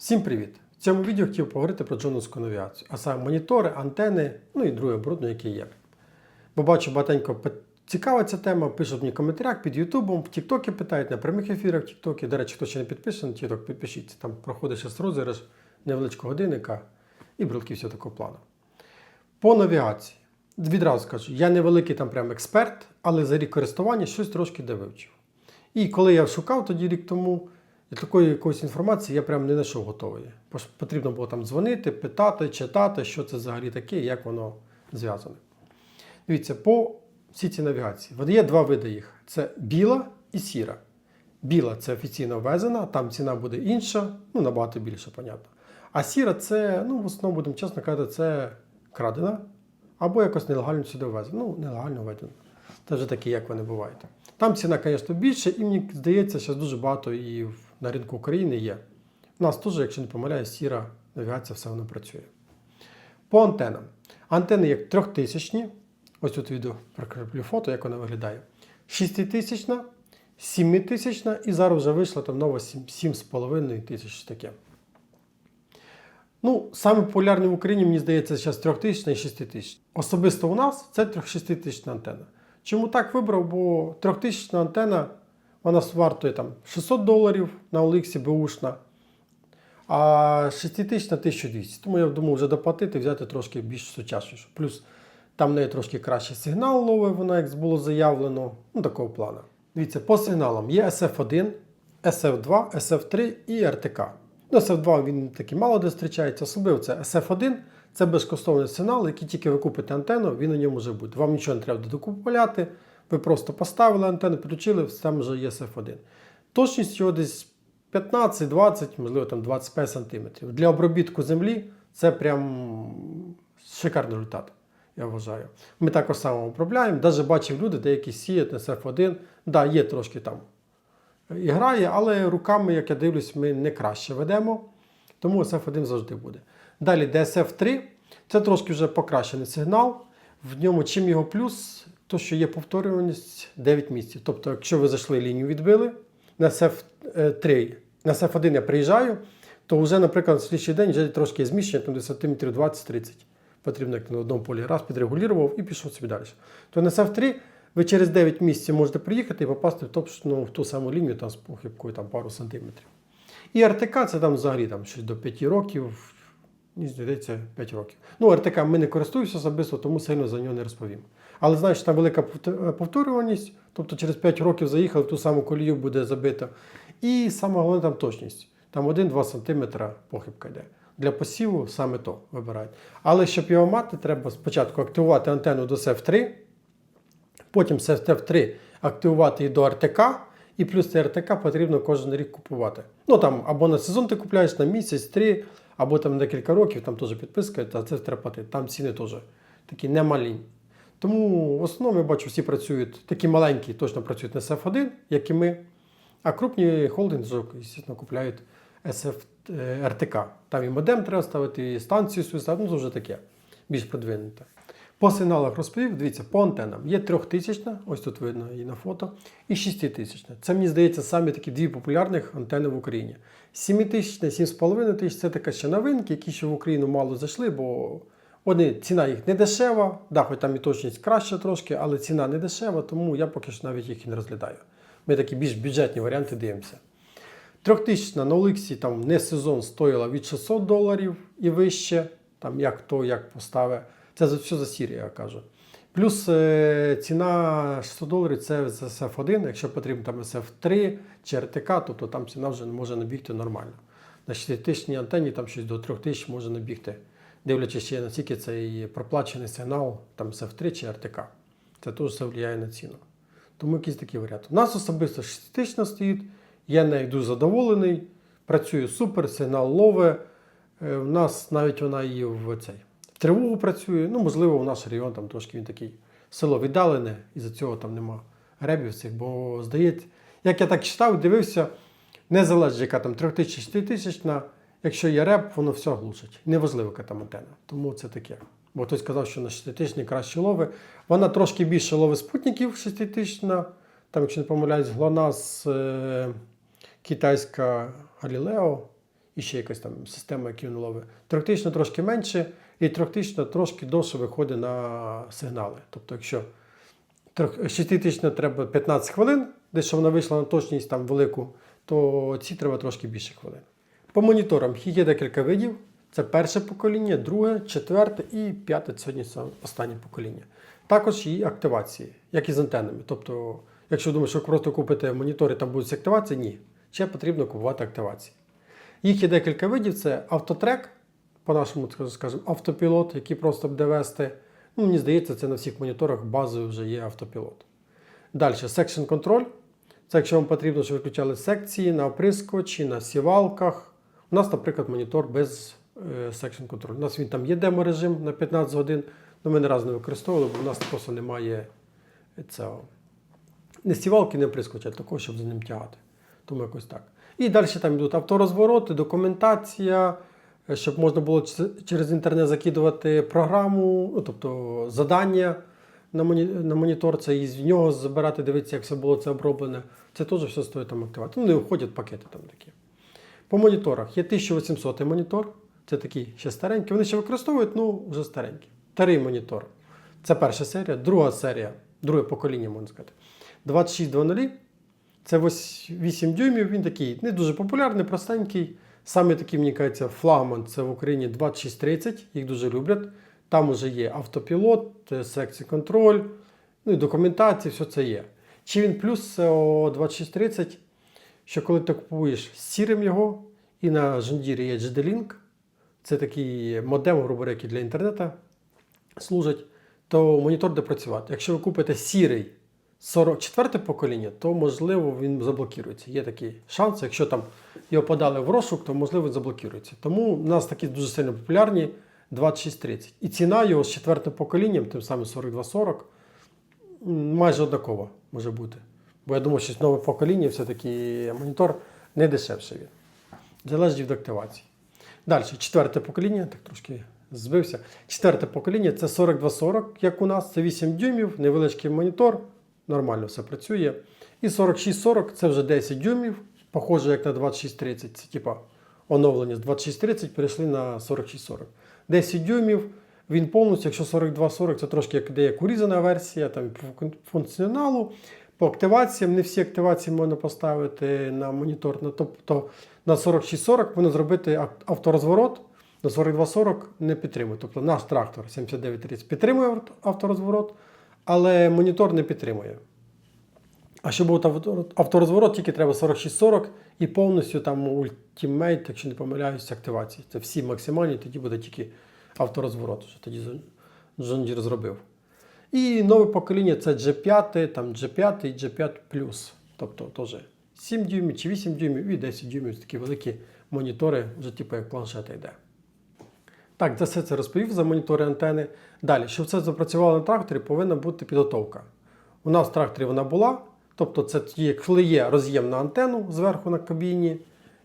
Всім привіт! В цьому відео хотів поговорити про джоновську навігацію, а саме монітори, антени, ну і друге оборудовання, яке є. Бо бачу багатенько цікава ця тема, пишуть мені в коментарях під Ютубом, в Тіктокі питають, на прямих ефірах в Тіктокі. До речі, хто ще не підписаний, Тікток підпишіться. Там проходить розіграш невеличкого годинника і брелки всього такого плану. По навігації. Відразу скажу, я не великий там прям експерт, але за рік користування щось трошки де вивчив. І коли я шукав тоді рік тому, і такої якоїсь інформації я прям не знайшов готової. Потрібно було там дзвонити, питати, читати, що це взагалі таке як воно зв'язане. Дивіться, по всій цій навігації. Є два види їх: це біла і сіра. Біла це офіційно ввезена, там ціна буде інша, ну набагато більше, понятно. А сіра це, ну, в основному, будемо чесно казати, це крадена або якось нелегально сюди ввезена. Ну, нелегально введена. Це вже такі, як вони бувають. Там ціна, звісно, більше, і мені здається, що дуже багато і в- на ринку України є. У нас теж, якщо не помиляюсь, сіра навігація, все воно працює. По антенам. Антени як трьохтисячні. Ось тут відео прикріплю фото, як вона виглядає. 6000, 7000 і зараз вже вийшла там нова 7,5 тисяч таке. Ну, саме популярний в Україні, мені здається, зараз 3000 і 6000. Особисто у нас це 6000 антенна. Чому так вибрав? Бо 3000 антенна вона вартує там 600 доларів на Оліксі беушна, а 6000 на 1200. Тому я думаю, вже доплатити, взяти трошки більш сучаснішу. Плюс там в неї трошки кращий сигнал ловить, вона як було заявлено. Ну, такого плану. Дивіться, по сигналам є SF1, SF2, SF3 і RTK. Ну, SF2 він такий мало де зустрічається, особливо це SF1. Це безкоштовний сигнал, який тільки ви купите антенну, він у ньому вже буде. Вам нічого не треба докупляти. Ви просто поставили антенну, підключили, там вже є SF1. Точність його десь 15-20, можливо, там 25 см. Для обробітку землі це прям шикарний результат, я вважаю. Ми також само обробляємо. Навіть бачив люди, деякі сіють на SF1. Да, є трошки там і грає, але руками, як я дивлюсь, ми не краще ведемо. Тому SF1 завжди буде. Далі DSF3 це трошки вже покращений сигнал. В ньому чим його плюс, то що є повторюваність 9 місяців. Тобто, якщо ви зайшли лінію відбили, на SF3, на SF1 я приїжджаю, то вже, наприклад, на слідчий день вже трошки зміщення, там десь сантиметрів 20-30. Потрібно як на одному полі раз підрегулював і пішов собі далі. То на SF3 ви через 9 місяців можете приїхати і попасти в, точно в ту саму лінію там, з похибкою там, пару сантиметрів. І РТК це там взагалі там, щось до 5 років, мені здається, 5 років. Ну, РТК ми не користуємося особисто, тому сильно за нього не розповім. Але знаю, що там велика повторюваність, тобто через 5 років заїхали, в ту саму колію буде забита. І саме головне там точність. Там 1-2 см похибка йде. Для посіву саме то вибирають. Але щоб його мати, треба спочатку активувати антенну до SEF3, потім з SEF3 активувати її до РТК, і плюс цей РТК потрібно кожен рік купувати. Ну там або на сезон ти купляєш на місяць, три, або там декілька років, там теж підписка, та це треба платити. Там ціни теж такі немалі. Тому в основному я бачу, всі працюють, такі маленькі точно працюють на SF1, як і ми. А крупні холдинги, звісно, купляють SF RTK. РТК. Там і модем треба ставити, і станцію свою ставити, ну це вже таке, більш продвинуте. По сигналах розповів, дивіться, по антенам. Є 3000, ось тут видно і на фото, і 6000. Це, мені здається, самі такі дві популярних антени в Україні. 7000, 7500 це така ще новинки, які ще в Україну мало зайшли, бо вони, ціна їх не дешева, да, хоч там і точність краща трошки, але ціна не дешева, тому я поки що навіть їх і не розглядаю. Ми такі більш бюджетні варіанти дивимося. Трьохтисячна на Оликсі там не сезон стоїла від 600 доларів і вище, там як то, як постави. Це за все за Сірію, я кажу. Плюс е, ціна 600 доларів це за SF1, якщо потрібно там SF3 чи РТК, тобто там ціна вже може набігти нормально. На 6000 антенні там щось до 3000 може набігти, дивлячись ще наскільки цей проплачений сигнал там SF3 чи РТК. Це теж все впливає на ціну. Тому якийсь такий варіант. У нас особисто 6000 стоїть, я нею дуже задоволений, працює супер, сигнал лове. Е, У нас навіть вона і в цей тривогу працює. Ну, можливо, у наш район там трошки він такий село віддалене, і за цього там нема ребів цих, бо здається, як я так читав, дивився, не залежить, яка там 3000 4000 якщо є реп, воно все глушить. Неважливо, яка там антенна. Тому це таке. Бо хтось казав, що на 6000 краще лови. Вона трошки більше лови спутників 6000 там, якщо не помиляюсь, GLONASS, е, китайська Galileo і ще якась там система, яку він ловить. Трьохтисячна трошки менше, і трьохтисячна трошки довше виходить на сигнали. Тобто, якщо шеститисячна треба 15 хвилин, десь щоб вона вийшла на точність там велику, то ці треба трошки більше хвилин. По моніторам є декілька видів. Це перше покоління, друге, четверте і п'яте сьогодні останнє покоління. Також і активації, як і з антенами. Тобто, якщо думаєш, що просто купити монітори, там будуть активації, ні. Ще потрібно купувати активації. Їх є декілька видів: це автотрек, по-нашому скажімо, автопілот, який просто буде вести. Ну, мені здається, це на всіх моніторах базою вже є автопілот. Далі, Control. Це якщо вам потрібно, щоб виключали секції на оприскувачі, на сівалках. У нас, наприклад, монітор без е, Section Control. У нас він там є демо-режим на 15 годин, але ми не разу не використовували, бо у нас просто немає цього. Не сівалки, не оприскувача, такого, щоб за ним тягати. Тому якось так. І далі там йдуть авторозвороти, документація, щоб можна було через інтернет закидувати програму, ну, тобто задання на, на монітор, це і з нього забирати, дивитися, як все було це оброблене. Це теж все стоїть там активати. Ну, не входять пакети там такі. По моніторах є 1800 монітор. Це такий ще старенький. Вони ще використовують, ну вже старенький. Старий монітор. Це перша серія, друга серія, друге покоління, можна сказати. 2600. Це ось 8 дюймів. Він такий не дуже популярний, простенький. Саме такий, мені кажеться, флагман це в Україні 2630, їх дуже люблять. Там вже є автопілот, е, секцій контроль, ну і документація, все це є. Чи він плюс о 2630, що коли ти купуєш сірим його, і на Жендірі є GD-Link, це такий модем, грубо який для інтернету служить, то монітор буде працювати. Якщо ви купите сірий 44 покоління, то можливо він заблокується. Є такий шанс, якщо там його подали в розшук, то можливо заблокується. Тому у нас такі дуже сильно популярні 2630. І ціна його з четвертим поколінням, тим самим 4240, м, майже однакова може бути. Бо я думаю, що нове покоління все-таки монітор не дешевший він. Залежить від активації. Далі, четверте покоління, так трошки збився. Четверте покоління це 4240, як у нас, це 8 дюймів, невеличкий монітор, нормально все працює. І 4640 це вже 10 дюймів, похоже, як на 2630. Це типа оновлення з 2630 перейшли на 4640. 10 дюймів. Він повністю, якщо 4240, це трошки як, де як урізана версія, там по функціоналу. По активаціям, не всі активації можна поставити на монітор. На- Тобто на 4640 можна зробити авторозворот, на 4240 не підтримує. Тобто наш трактор 7930 підтримує авторозворот, але монітор не підтримує. А щоб був авторозворот, тільки треба 4640 і повністю там ультимейт, якщо не помиляюсь, активації. Це всі максимальні, тоді буде тільки авторозворот. Що тоді Deere зробив. І нове покоління це G5, там G5 і G5 Тобто теж 7 дюймів чи 8 дюймів і 10 дюймів такі великі монітори, вже типу як планшети йде. Так, за все це розповів за монітори антени. Далі, щоб це запрацювало на тракторі, повинна бути підготовка. У нас в тракторі вона була, тобто це є, коли є роз'єм на антенну зверху на кабіні,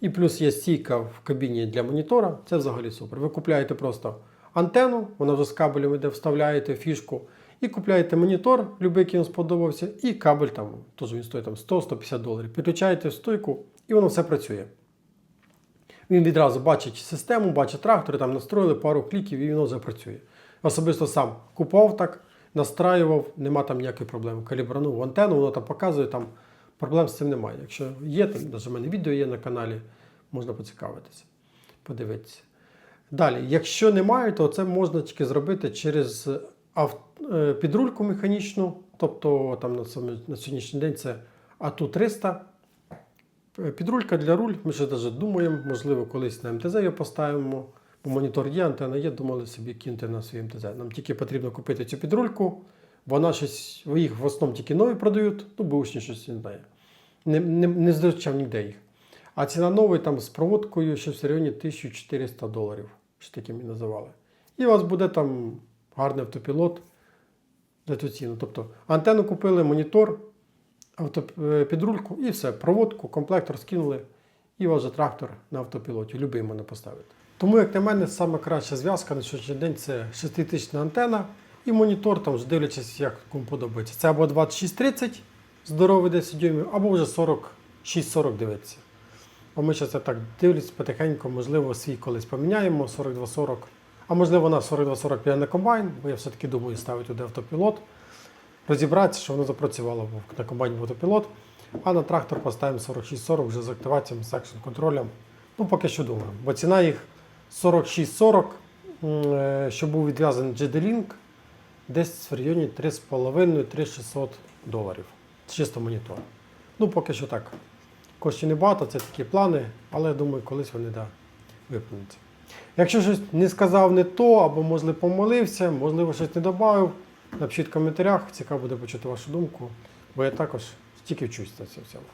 і плюс є стійка в кабіні для монітора, це взагалі супер. Ви купляєте просто антенну, вона вже з кабелем йде, вставляєте фішку, і купляєте монітор, любий, який вам сподобався, і кабель там, теж він стоїть там 100-150 доларів. Підключаєте в стойку, і воно все працює. Він відразу бачить систему, бачить трактори, там настроїли пару кліків і воно вже працює. Особисто сам купував так, настраював, нема там ніякої проблеми. Калібранув антенну, воно там показує, там проблем з цим немає. Якщо є, там навіть в мене відео є на каналі, можна поцікавитися, подивитися. Далі, якщо немає, то це можна тільки зробити через е, підрульку механічну, тобто там на, сьогоднішній день це АТУ 300. Е, Підрулька для руль, ми ще навіть думаємо, можливо, колись на МТЗ його поставимо, бо монітор є, антенна є, думали собі кинути на свій МТЗ. Нам тільки потрібно купити цю підрульку, вона щось, їх в основному тільки нові продають, ну, бушні щось не знає. Не, не, не зустрічав ніде їх. А ціна нової там з проводкою щось в районі 1400 доларів, що таким і називали. І у вас буде там гарний автопілот за цю ціну. Тобто антенну купили, монітор, авто, е, і все. Проводку, комплектор скинули, і у вас же трактор на автопілоті. Любий можна поставити. Тому, як на мене, саме краща зв'язка на сьогоднішній день це 6000 антенна і монітор, там, вже дивлячись, як кому подобається. Це або 2630, здоровий 10 дюймів, або вже 46-40 дивиться. Бо ми зараз так дивлюсь потихеньку, можливо, свій колись поміняємо 4240. А можливо, на 4240 піде на комбайн, бо я все-таки думаю ставити туди автопілот. Розібратися, що воно запрацювало на комбайні був автопілот. А на трактор поставимо 4640 вже з активацією, з екшн контролем. Ну, поки що думаю. Бо ціна їх 4640, м, е, що був відв'язаний GD-Link, десь в районі 3,5-3600 доларів. Чисто монітор. Ну, поки що так. Коштів небагато, це такі плани, але я думаю, колись вони да, виповняться. Якщо щось не сказав не то, або можливо помилився, можливо, щось не додав, напишіть в коментарях, цікаво буде почути вашу думку, бо я також тільки вчусь на цьому.